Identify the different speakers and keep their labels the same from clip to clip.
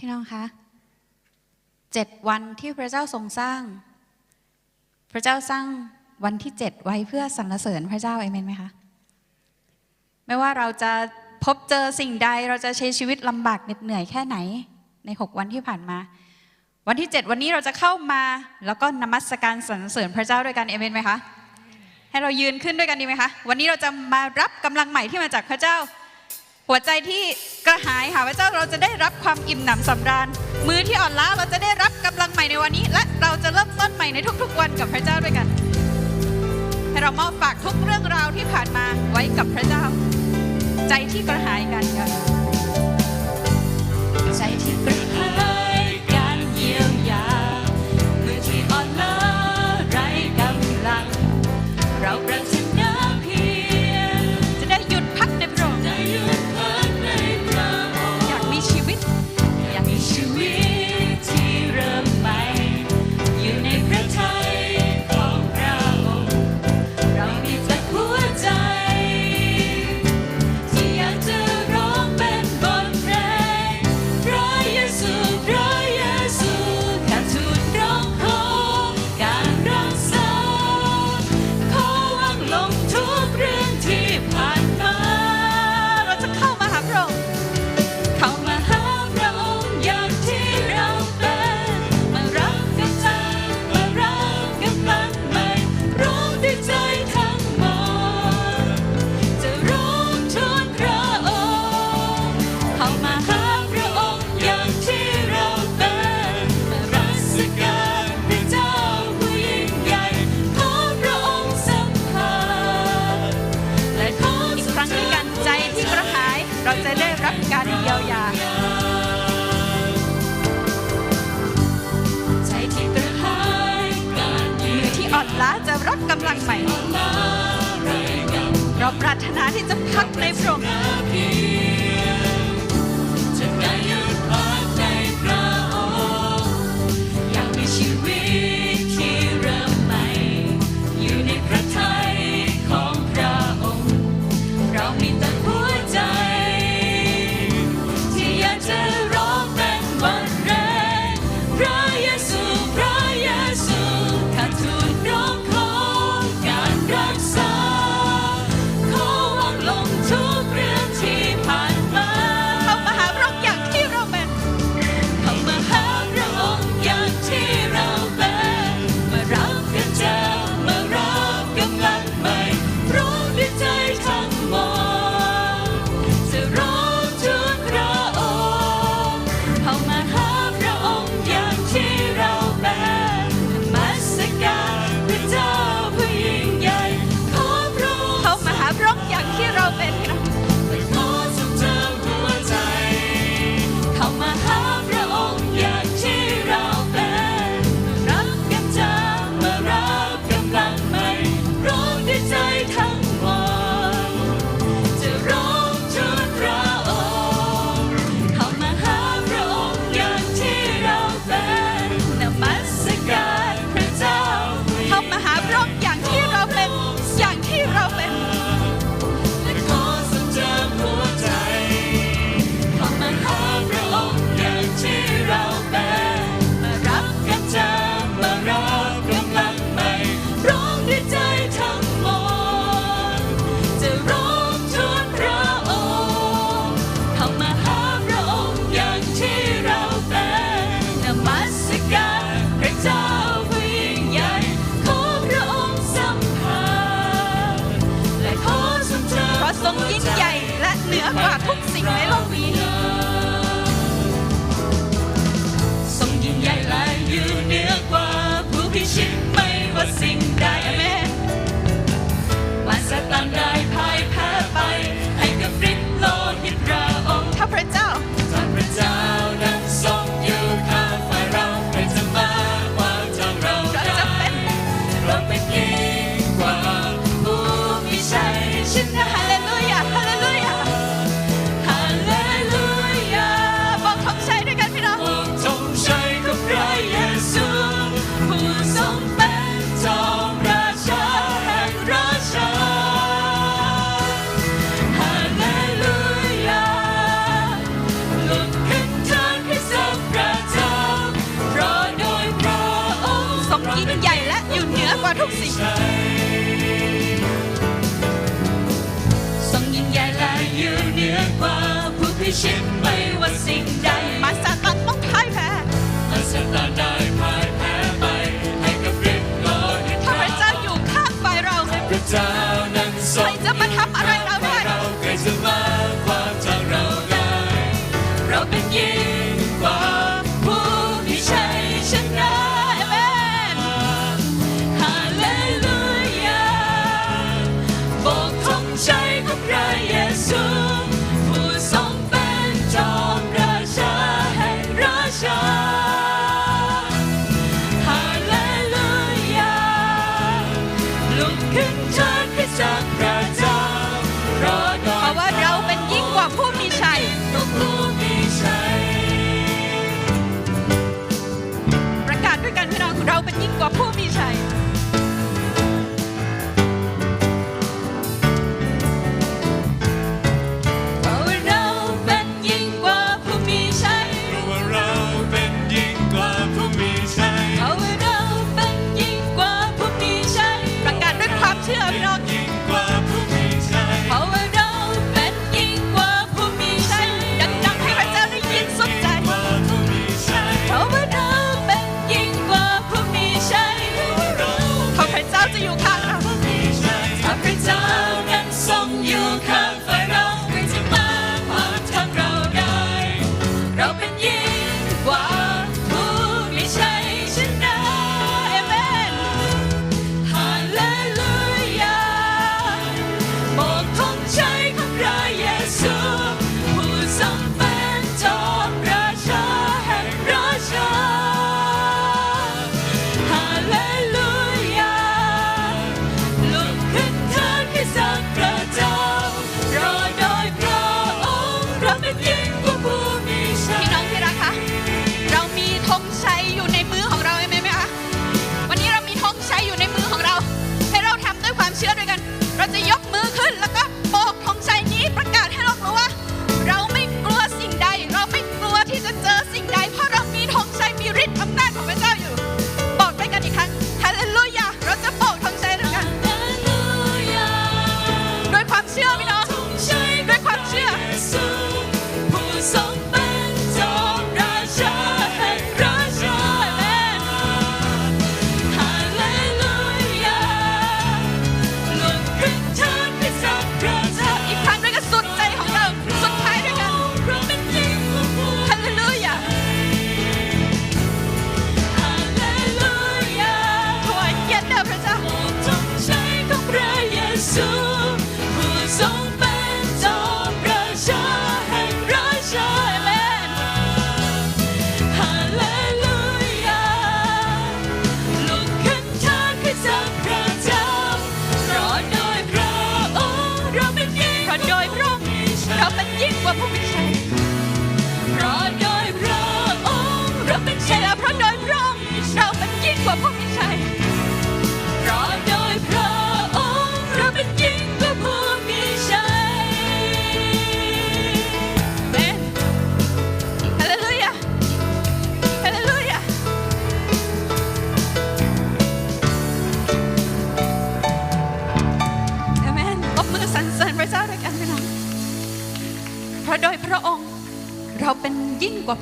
Speaker 1: พี่น้องคะเจ็ดวันที่พระเจ้าทรงสร้าง พระเจ้าสร้างวันที่เจ็ดไว้เพื่อสรรเสริญพระเจ้าเอเมนไหมคะไม่ว่าเราจะพบเจอสิ่งใดเราจะใช้ชีวิตลำบากเหน็ดเหนื่อยแค่ไหน ในหกวันที่ผ่านมา วันที่เจ็ดวันนี้เราจะเข้ามา แล้วก็นมัสการสรรเสริญพระเจ้าด้วยกันเอเมนไหมคะให้เรายืนขึ้นด้วยกันดีไหมคะวันนี้เราจะมารับกำลังใหม่ที่มาจากพระเจ้า หัวใจที่กระหายค่ะพระเจ้าเราจะได้รับความอิ่มหนำสำราญ มือที่อ่อนล้าเราจะได้รับกำลังใหม่ในวันนี้ และเราจะเริ่มต้นใหม่ในทุกๆวันกับพระเจ้าด้วยกัน ให้เรามอบฝากทุกเรื่องราวที่ผ่านมาไว้กับพระเจ้า ใจที่กระหายกันกั
Speaker 2: น
Speaker 1: ใจ
Speaker 2: ที่กระ อ่อนล้าจะ
Speaker 1: รับกำลังใหม่ เราปรารถนาที่จะพักในพร
Speaker 2: หม die. รงยิ่งใหญ่และอยู่เหนือ
Speaker 1: กว่าทุกสิ่ง
Speaker 2: ทรงยิ่งใหญ่และอยู่เหนือกว่าผู้พิชิตไม่ว่าสิ่งใด
Speaker 1: มา
Speaker 2: ซาตานต้อง
Speaker 1: พ่า
Speaker 2: ยแพ้มา
Speaker 1: ซาตา
Speaker 2: นได้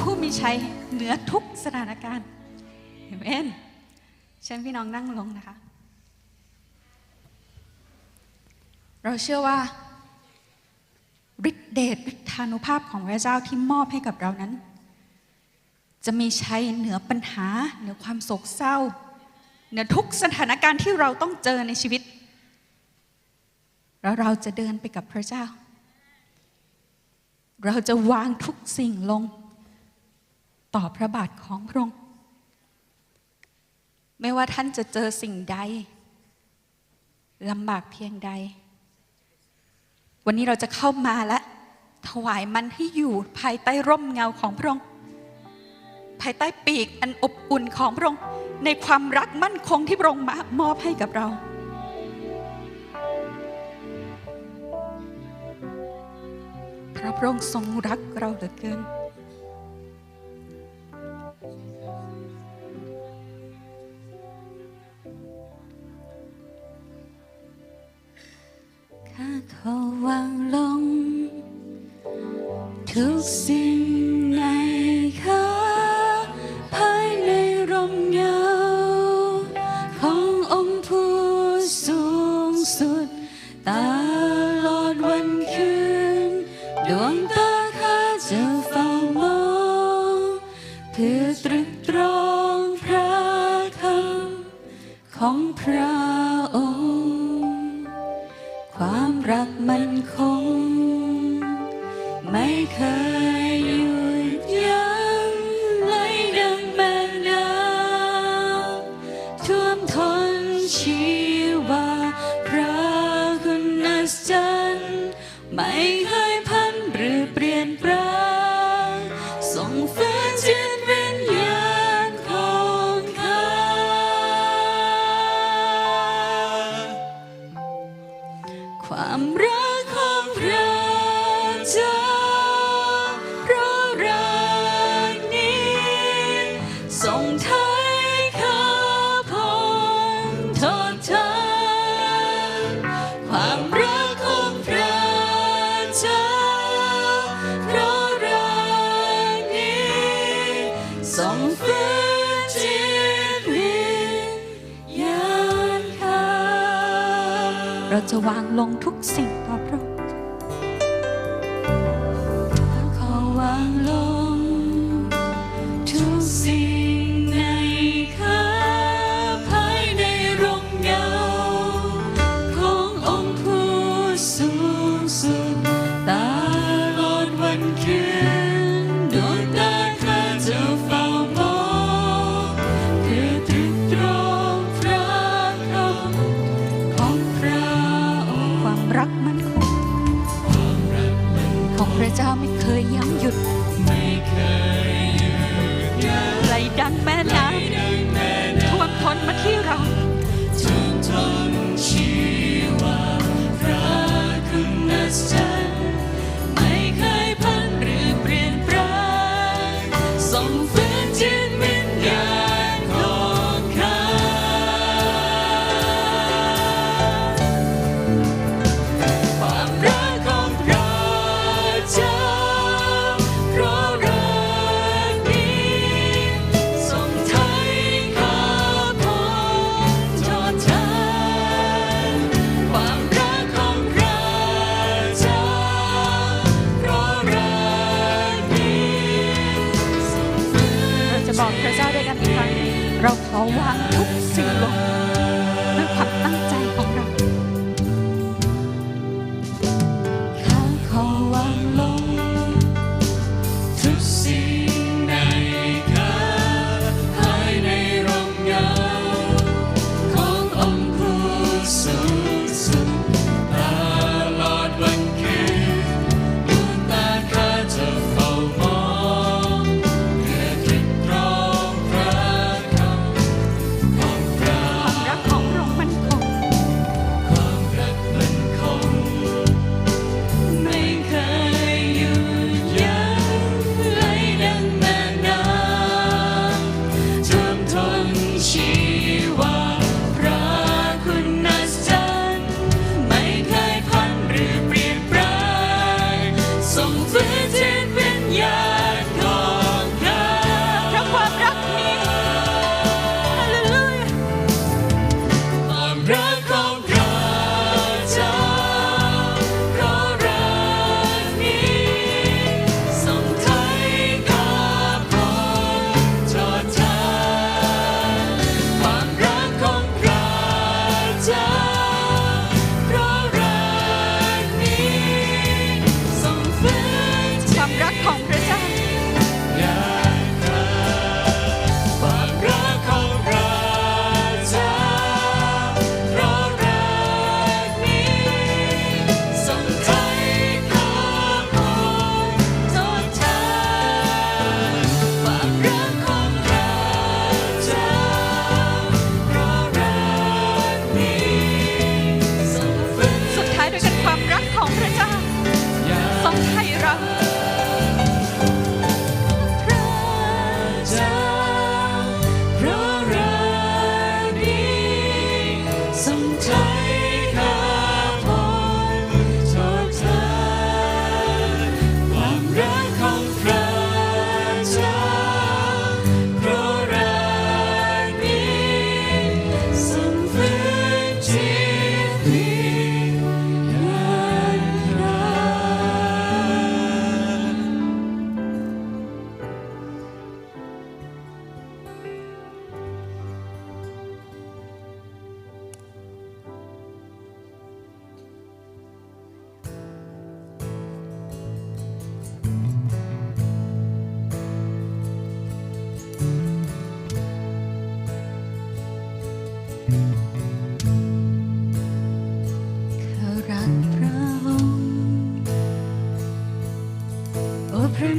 Speaker 2: ผู้
Speaker 1: มี
Speaker 2: ชัยเหนือทุกสถา
Speaker 1: นการณ์เอเมนเชิญพี่น้องนั่งลงนะคะ เราเชื่อว่าฤทธิเดชฤทธานุภาพของพระเจ้าที่มอบให้กับเรานั้น จะมีชัยเหนือปัญหา เหนือความโศกเศร้า เหนือทุกสถานการณ์ที่เราต้องเจอในชีวิตเราเราจะเดินไปกับพระเจ้า เราจะวางทุกสิ่งลง ต่อพระบาทของพระองค์ ไม่ว่าท่านจะเจอสิ่งใดลำบากเพียงใด วันนี้เราจะเข้ามาและ ถวายมันให้อยู่ภายใต้ร่มเงาของพระองค์ภายใต้ปีกอันอบอุ่นของพระองค์ในความรักมั่นคงที่พระองค์มอบให้กับเราพระพระองค์ทรงรักเราเหลือเกิน
Speaker 2: เขาวางลง ทุกสิ่ง ทุกสิ่ง
Speaker 1: to 哇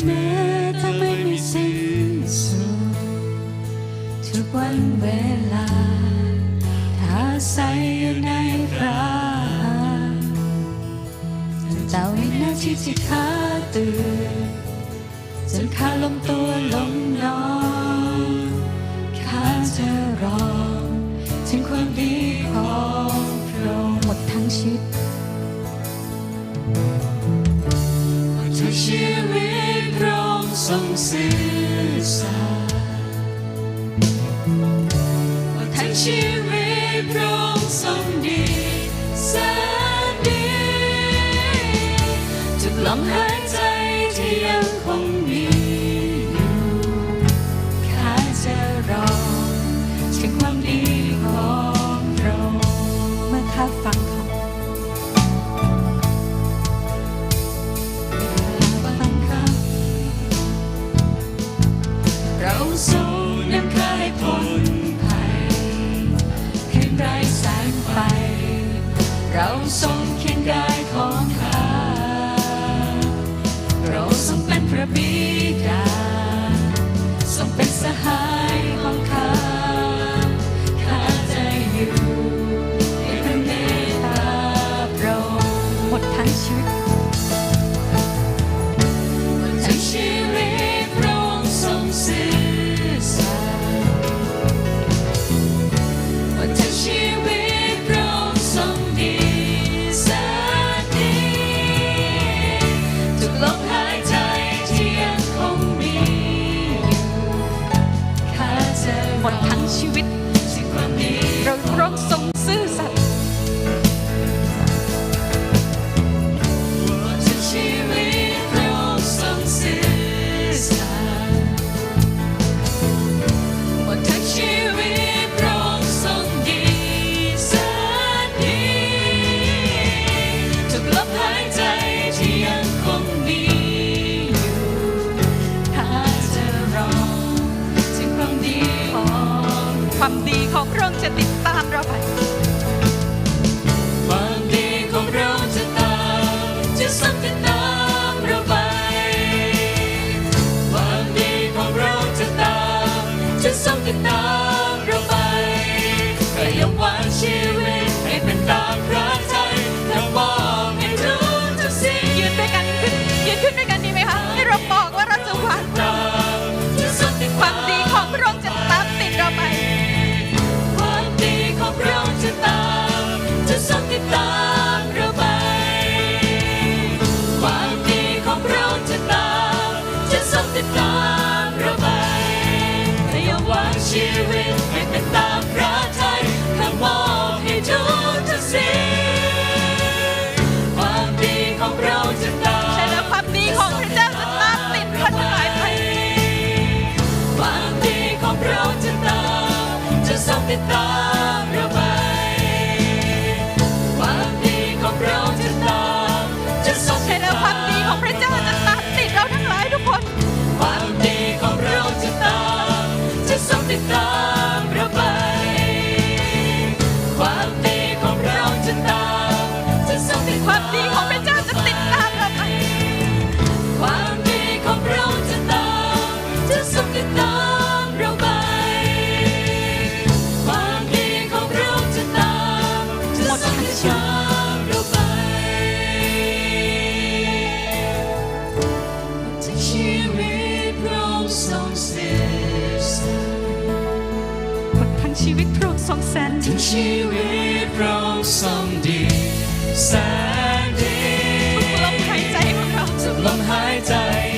Speaker 1: แม้ถ้า
Speaker 2: ไม่มีสิ้นสุ
Speaker 1: ดทุกวั
Speaker 2: นเวลา ถ้าใส่ในพระแต่วินาทีที่ข้าตื่นจนข้าลมตัวลมนอนข้าจะรอถึงควาดีของพระหมดทั้งชี
Speaker 1: ขอทั้งชีวิพระองดีแสนดีทุกลมหายใจที่ยังคงมี
Speaker 2: song. ชี
Speaker 1: ททั้งชีวิตพระองค์งแสนทั้ง
Speaker 2: ชีวิตพระองค์ง
Speaker 1: แสนดีทุก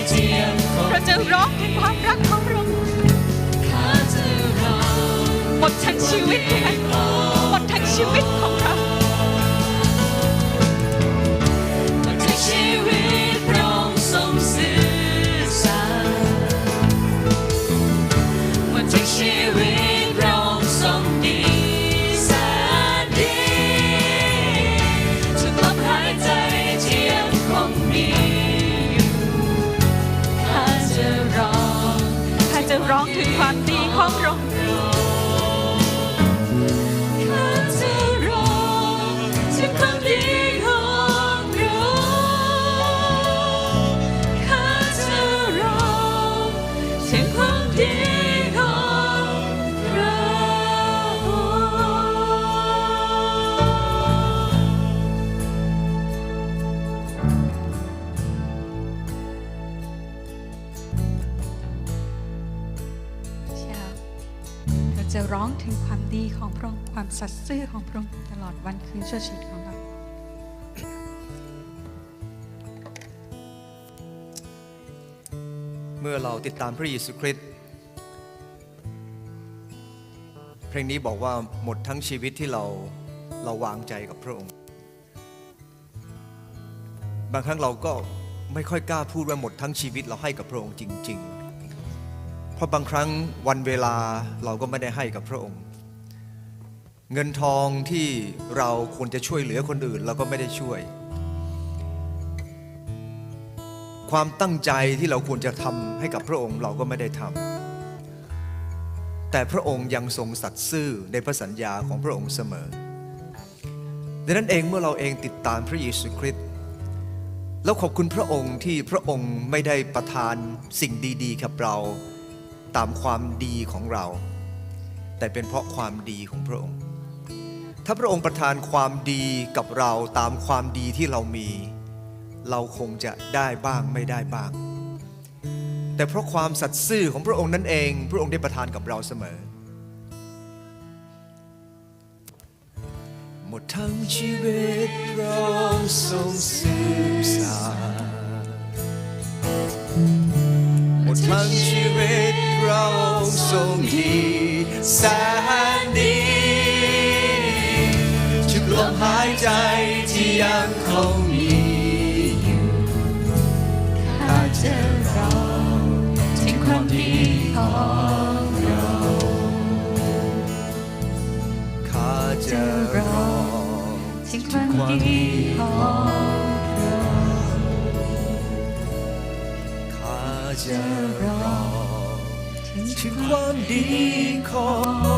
Speaker 1: งชียม
Speaker 2: คงร้อมรั
Speaker 1: องพระองค์ข้าจะ
Speaker 2: ร้
Speaker 1: อง
Speaker 2: ห
Speaker 1: มทั้งชีวิต
Speaker 2: หมดทั้งชีวิตของ
Speaker 1: ค
Speaker 2: วามดีของ
Speaker 1: พระองค์ ดีขอ
Speaker 2: งพระองค์
Speaker 1: ความสัตย์ซื่อของพระองค์ตลอดวันคืนชั่วชีวิตของเรา
Speaker 3: เมื่อเราติดตามพระเยซูคริสต์เพลงนี้บอกว่าหมดทั้งชีวิตที่เราเราวางใจกับพระองค์ บางครั้งเราก็ไม่ค่อยกล้าพูดว่าหมดทั้งชีวิตเราให้กับพระองค์จริง ๆ เพราะบางครั้งวันเวลาเราก็ไม่ได้ให้กับพระองค์ เงินทองที่เราควรจะช่วยเหลือคนอื่นเราก็ไม่ได้ช่วย ความตั้งใจที่เราควรจะทำให้กับพระองค์เราก็ไม่ได้ทำแต่พระองค์ยังทรงสัตย์ซื่อในพระสัญญาของพระองค์เสมอดังนั้นเองเมื่อเราเองติดตามพระเยซูคริสต์แล้วขอบคุณพระองค์ที่พระองค์ไม่ได้ประทานสิ่งดี ๆ กับเราตามความดีของเรา แต่เป็นเพราะความดีของพระองค์ ถ้าพระองค์ประทานความดีกับเราตามความดีที่เรามี เราคงจะได้บ้างไม่ได้บ้าง แต่เพราะความสัตย์ซื่อของพระองค์นั่นเอง พระองค์ได้ประทานกับเราเสมอ หมดทั้งชีวิตเราทรงสืบสานหมดทั้งชีวิตเราทรงดีแสนดี หายใจที่ยังคงมีอยู่
Speaker 1: ข้าจะร้อถึงความดีของเรา
Speaker 3: ข้าจะร้อ
Speaker 1: ถึงความดีของเรา
Speaker 3: ข้าจะร้อถึงความดีของ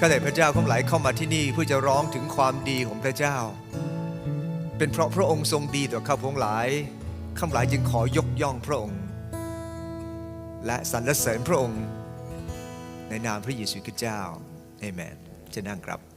Speaker 3: ข้าแต่พระเจ้าข้าหลายเข้ามาที่นี่เพื่อจะร้องถึงความดีของพระเจ้า เป็นเพราะพระองค์ทรงดีต่อข้าพงหลายข้าหลายจึงขอยกย่องพระองค์ และสรรเสริญพระองค์ ในนามพระเยซูคริสต์เจ้าเอเมนจะนั่งครับ